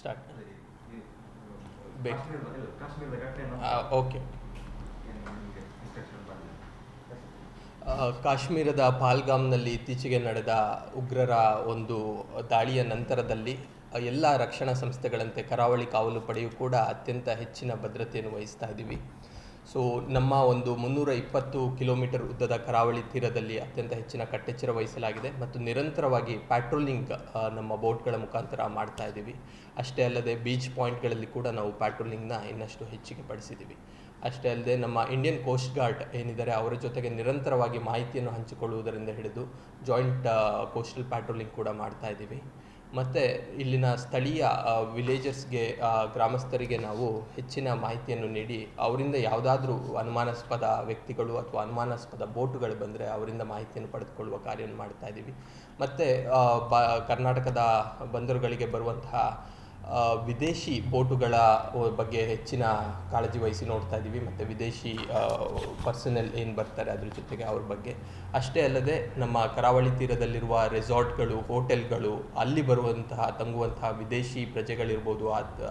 Start ಬೇಕು. Okay ಕಾಶ್ಮೀರದ ಪಾಲ್ಗಾಮ್ನಲ್ಲಿ ಇತ್ತೀಚೆಗೆ ನಡೆದ ಉಗ್ರರ ಒಂದು ದಾಳಿಯ ನಂತರದಲ್ಲಿ ಎಲ್ಲ ರಕ್ಷಣಾ ಸಂಸ್ಥೆಗಳಂತೆ ಕರಾವಳಿ ಕಾವಲು ಪಡೆಯೂ ಕೂಡ ಅತ್ಯಂತ ಹೆಚ್ಚಿನ ಭದ್ರತೆಯನ್ನು ವಹಿಸ್ತಾ ಇದ್ದೀವಿ. ಸೊ ನಮ್ಮ ಒಂದು ಮುನ್ನೂರ ಇಪ್ಪತ್ತು ಕಿಲೋಮೀಟರ್ ಉದ್ದದ ಕರಾವಳಿ ತೀರದಲ್ಲಿ ಅತ್ಯಂತ ಹೆಚ್ಚಿನ ಕಟ್ಟೆಚ್ಚರ ವಹಿಸಲಾಗಿದೆ ಮತ್ತು ನಿರಂತರವಾಗಿ ಪ್ಯಾಟ್ರೋಲಿಂಗ್ ನಮ್ಮ ಬೋಟ್ಗಳ ಮುಖಾಂತರ ಮಾಡ್ತಾ ಇದ್ದೀವಿ. ಅಷ್ಟೇ ಅಲ್ಲದೆ ಬೀಚ್ ಪಾಯಿಂಟ್ಗಳಲ್ಲಿ ಕೂಡ ನಾವು ಪ್ಯಾಟ್ರೋಲಿಂಗ್ನ ಇನ್ನಷ್ಟು ಹೆಚ್ಚಿಗೆ ಪಡಿಸಿದ್ದೀವಿ ಅಷ್ಟೇ ಅಲ್ಲದೆ ನಮ್ಮ ಇಂಡಿಯನ್ ಕೋಸ್ಟ್ ಗಾರ್ಡ್ ಏನಿದ್ದಾರೆ, ಅವರ ಜೊತೆಗೆ ನಿರಂತರವಾಗಿ ಮಾಹಿತಿಯನ್ನು ಹಂಚಿಕೊಳ್ಳುವುದರಿಂದ ಹಿಡಿದು ಜಾಯಿಂಟ್ ಕೋಸ್ಟಲ್ ಪ್ಯಾಟ್ರೋಲಿಂಗ್ ಕೂಡ ಮಾಡ್ತಾ ಇದ್ದೀವಿ. ಮತ್ತು ಇಲ್ಲಿನ ಸ್ಥಳೀಯ ವಿಲೇಜರ್ಸ್ಗೆ ಗ್ರಾಮಸ್ಥರಿಗೆ ನಾವು ಹೆಚ್ಚಿನ ಮಾಹಿತಿಯನ್ನು ನೀಡಿ, ಅವರಿಂದ ಯಾವುದಾದ್ರೂ ಅನುಮಾನಾಸ್ಪದ ವ್ಯಕ್ತಿಗಳು ಅಥವಾ ಅನುಮಾನಾಸ್ಪದ ಬೋಟುಗಳು ಬಂದರೆ ಅವರಿಂದ ಮಾಹಿತಿಯನ್ನು ಪಡೆದುಕೊಳ್ಳುವ ಕಾರ್ಯವನ್ನು ಮಾಡ್ತಾ ಇದ್ದೀವಿ. ಮತ್ತು ಬ, ಕರ್ನಾಟಕದ ಬಂದರುಗಳಿಗೆ ಬರುವಂತಹ ವಿದೇಶಿ ಬೋಟುಗಳ ಬಗ್ಗೆ ಹೆಚ್ಚಿನ ಕಾಳಜಿ ವಹಿಸಿ ನೋಡ್ತಾ ಇದ್ದೀವಿ. ಮತ್ತು ವಿದೇಶಿ ಪರ್ಸನಲ್ ಏನು ಬರ್ತಾರೆ ಅದ್ರ ಜೊತೆಗೆ ಅವ್ರ ಬಗ್ಗೆ. ಅಷ್ಟೇ ಅಲ್ಲದೆ ನಮ್ಮ ಕರಾವಳಿ ತೀರದಲ್ಲಿರುವ ರೆಸಾರ್ಟ್ಗಳು, ಹೋಟೆಲ್ಗಳು ಅಲ್ಲಿ ಬರುವಂತಹ, ತಂಗುವಂತಹ ವಿದೇಶಿ ಪ್ರಜೆಗಳಿರ್ಬೋದು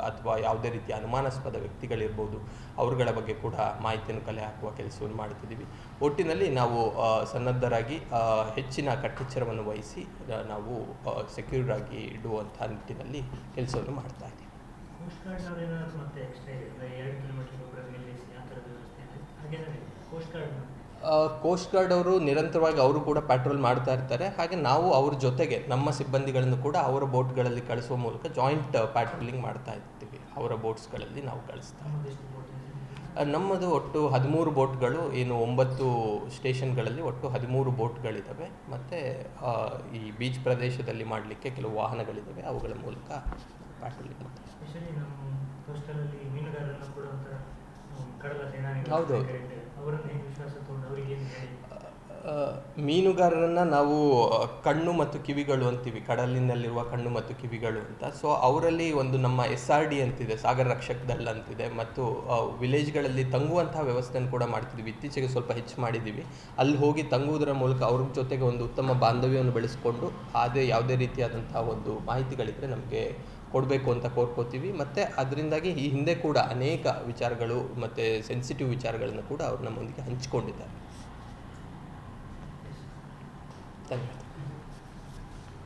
ಅಥವಾ ಯಾವುದೇ ರೀತಿಯ ಅನುಮಾನಾಸ್ಪದ ವ್ಯಕ್ತಿಗಳಿರ್ಬೋದು, ಅವರುಗಳ ಬಗ್ಗೆ ಕೂಡ ಮಾಹಿತಿಯನ್ನು ಕಲೆ ಹಾಕುವ ಕೆಲಸವನ್ನು ಮಾಡ್ತಿದ್ದೀವಿ. ಒಟ್ಟಿನಲ್ಲಿ ನಾವು ಸನ್ನದ್ಧರಾಗಿ ಹೆಚ್ಚಿನ ಕಟ್ಟೆಚ್ಚರವನ್ನು ವಹಿಸಿ ನಾವು ಸೆಕ್ಯೂರ್ ಆಗಿ ಇಡುವಂತಹ ನಿಟ್ಟಿನಲ್ಲಿ ಕೆಲಸವನ್ನು ಮಾಡ್ತಾ ಇದ್ದೀವಿ ಕೋಸ್ಟ್ ಗಾರ್ಡ್ ಕೋಸ್ಟ್ ಅವರು ನಿರಂತರವಾಗಿ ಅವರು ಕೂಡ ಪ್ಯಾಟ್ರೋಲ್ ಮಾಡ್ತಾ ಇರ್ತಾರೆ. ಹಾಗೆ ನಾವು ಅವ್ರ ಜೊತೆಗೆ ನಮ್ಮ ಸಿಬ್ಬಂದಿಗಳನ್ನು ಕೂಡ ಅವರ ಬೋಟ್ಗಳಲ್ಲಿ ಕಳಿಸುವ ಮೂಲಕ ಜಾಯಿಂಟ್ ಪ್ಯಾಟ್ರೋಲಿಂಗ್ ಮಾಡ್ತಾ ಇರ್ತೀವಿ. ಅವರ ಬೋಟ್ಸ್ಗಳಲ್ಲಿ ನಾವು ಕಳಿಸ್ತಾ ನಮ್ಮದು ಒಟ್ಟು ಹದಿಮೂರು ಬೋಟ್ಗಳು ಏನು ಒಂಬತ್ತು ಸ್ಟೇಷನ್ಗಳಲ್ಲಿ ಒಟ್ಟು ಹದಿಮೂರು ಬೋಟ್ಗಳಿದ್ದಾವೆ ಮತ್ತು ಈ ಬೀಚ್ ಪ್ರದೇಶದಲ್ಲಿ ಮಾಡಲಿಕ್ಕೆ ಕೆಲವು ವಾಹನಗಳಿದ್ದಾವೆ ಅವುಗಳ ಮೂಲಕ ಪ್ಯಾಟ್ರೋಲಿಂಗ್ ಮಾಡ್ತಾರೆ ಹೌದು. ಮೀನುಗಾರರನ್ನ ನಾವು ಕಣ್ಣು ಮತ್ತು ಕಿವಿಗಳು ಅಂತೀವಿ. ಕಡಲಿನಲ್ಲಿರುವ ಕಣ್ಣು ಮತ್ತು ಕಿವಿಗಳು ಅಂತ. ಸೊ ಅವರಲ್ಲಿ ಒಂದು ನಮ್ಮ ಎಸ್ ಆರ್ ಡಿ ಅಂತಿದೆ, ಸಾಗರ ರಕ್ಷಕ್ ದಳ ಅಂತಿದೆ. ಮತ್ತು ವಿಲೇಜ್ಗಳಲ್ಲಿ ತಂಗುವಂತಹ ವ್ಯವಸ್ಥೆಯನ್ನು ಕೂಡ ಮಾಡ್ತಿದ್ವಿ. ಇತ್ತೀಚೆಗೆ ಸ್ವಲ್ಪ ಹೆಚ್ಚು ಮಾಡಿದ್ದೀವಿ ಅಲ್ಲಿ ಹೋಗಿ ತಂಗುವುದರ ಮೂಲಕ ಅವ್ರ ಜೊತೆಗೆ ಒಂದು ಉತ್ತಮ ಬಾಂಧವ್ಯವನ್ನು ಬೆಳೆಸ್ಕೊಂಡು, ಅದೇ ಯಾವುದೇ ರೀತಿಯಾದಂತಹ ಒಂದು ಮಾಹಿತಿಗಳಿದ್ದರೆ ನಮಗೆ ಕೊಡಬೇಕು ಅಂತ ಕೋರ್ಕೋತೀವಿ. ಮತ್ತು ಅದರಿಂದಾಗಿ ಈ ಹಿಂದೆ ಕೂಡ ಅನೇಕ ವಿಚಾರಗಳು ಮತ್ತು ಸೆನ್ಸಿಟಿವ್ ವಿಚಾರಗಳನ್ನು ಕೂಡ ಅವ್ರು ನಮ್ಮೊಂದಿಗೆ ಹಂಚಿಕೊಂಡಿದ್ದಾರೆ. deniyordu.